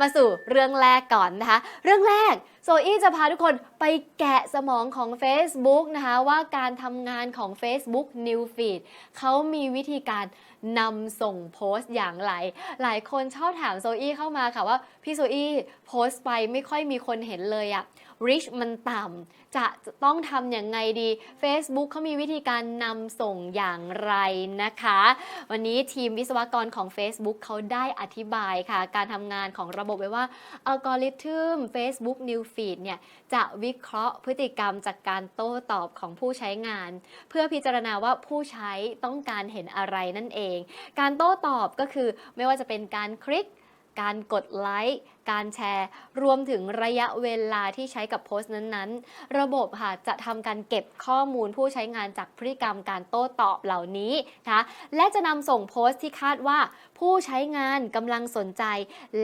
มาสู่เรื่องแรกก่อนนะคะ เรื่องแรก ซอี้จะพาทุกคนไปแกะสมองของ Facebook นะคะ ว่าการทำงานของ Facebook New Feed เขามีวิธีการนำส่งโพสต์อย่างไร หลายคนชอบถามโซอี้เข้ามาค่ะว่า พี่โซอี้โพสต์ไปไม่ค่อยมีคนเห็นเลยอะ reach มันต่ำจะต้องทำอย่างไงดี Facebook เขามีวิธีการนำส่งอย่างไรนะคะ วันนี้ทีมวิศวกรของ Facebook เขาได้อธิบายค่ะ การทำงานของระบบไว้ว่าอัลกอริทึม Facebook New Feed เนี่ยจะวิเคราะห์พฤติกรรมจากการโต้ตอบของผู้ใช้งาน เพื่อพิจารณาว่าผู้ใช้ต้องการเห็นอะไรนั่นเอง การโต้ตอบก็คือไม่ว่าจะเป็นการคลิก การกดไลค์การแชร์ รวมถึงระยะเวลาที่ใช้กับโพสต์นั้นๆ ระบบค่ะจะทำการเก็บข้อมูลผู้ใช้งานจากพฤติกรรมการโต้ตอบเหล่านี้นะคะและจะนำส่งโพสต์ที่คาดว่าผู้ใช้งานกำลังสนใจ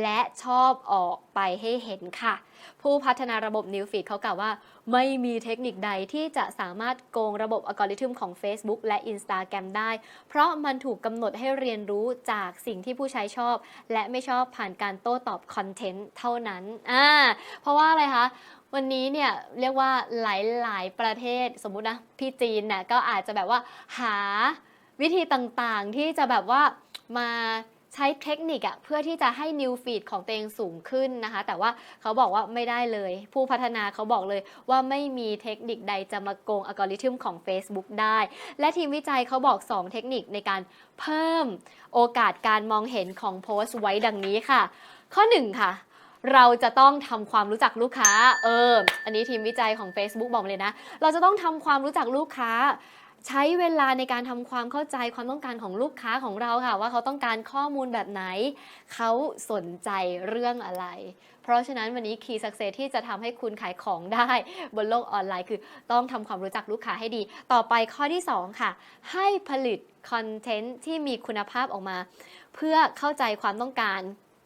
และชอบออก ไปให้เห็นค่ะ ผู้พัฒนาระบบ New Feed เขากล่าวว่า ไม่มีเทคนิคใดที่จะสามารถโกงระบบอัลกอริทึมของ Facebook และ Instagram ได้ เพราะมันถูกกำหนดให้เรียนรู้จากสิ่งที่ผู้ใช้ชอบ และไม่ชอบผ่านการโต้ตอบคอนเทนต์เท่านั้นอ่าเพราะว่าอะไรคะวันนี้เนี่ยเรียกว่าหลาย ๆ ประเทศสมมุตินะพี่จีนเนี่ยก็อาจจะแบบว่าหาวิธีต่างๆที่จะแบบว่ามา ใช้เทคนิคอะเพื่อที่จะให้ New Feed ของตัวเองสูงขึ้นนะคะ แต่ว่าเขาบอกว่าไม่ได้เลย ผู้พัฒนาเขาบอกเลยว่าไม่มีเทคนิคใดจะมาโกงอัลกอริทึมของ Facebook ได้ และทีมวิจัยเขาบอก 2 เทคนิคในการเพิ่มโอกาสการมองเห็นของโพสต์ไว้ดังนี้ค่ะ ข้อ 1 ค่ะเราจะต้องทำความรู้จักลูกค้า เออ อันนี้ทีมวิจัยของ Facebook บอกเลยนะ เราจะต้องทำความรู้จักลูกค้า ใช้เวลาในการทำความเข้าใจความต้องการของลูกค้าของเราค่ะ ว่าเขาต้องการข้อมูลแบบไหน เขาสนใจเรื่องอะไร เพราะฉะนั้นวันนี้ Key Success ที่จะทำให้คุณขายของได้บนโลกออนไลน์คือต้องทำความรู้จักลูกค้าให้ดี ต่อไปข้อที่ 2 ค่ะ ให้ผลิตคอนเทนต์ที่มีคุณภาพออกมา เพื่อเข้าใจความต้องการ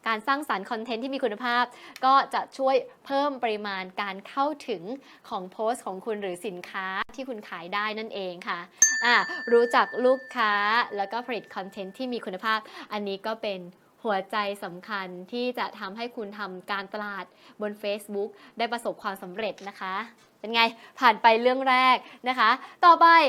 การสร้างสารรค์คอนเทนต์ที่มีคุณภาพ ก็จะช่วยเพิ่มปริมาณการเข้าถึงของโพสต์ของคุณหรือสินค้าที่คุณขายได้นั่นเองค่ะอะรู้จักลูกค้าแล้วก็ผลิตคอนเทนต์ที่มีคุณภาพ อันนี้ก็เป็นหัวใจสำคัญที่จะทำให้คุณทำการตลาดบน Facebook ได้ประสบความสำเร็จนะคะ เป็นไงผ่านไปเรื่องแรกนะคะ ต่อไป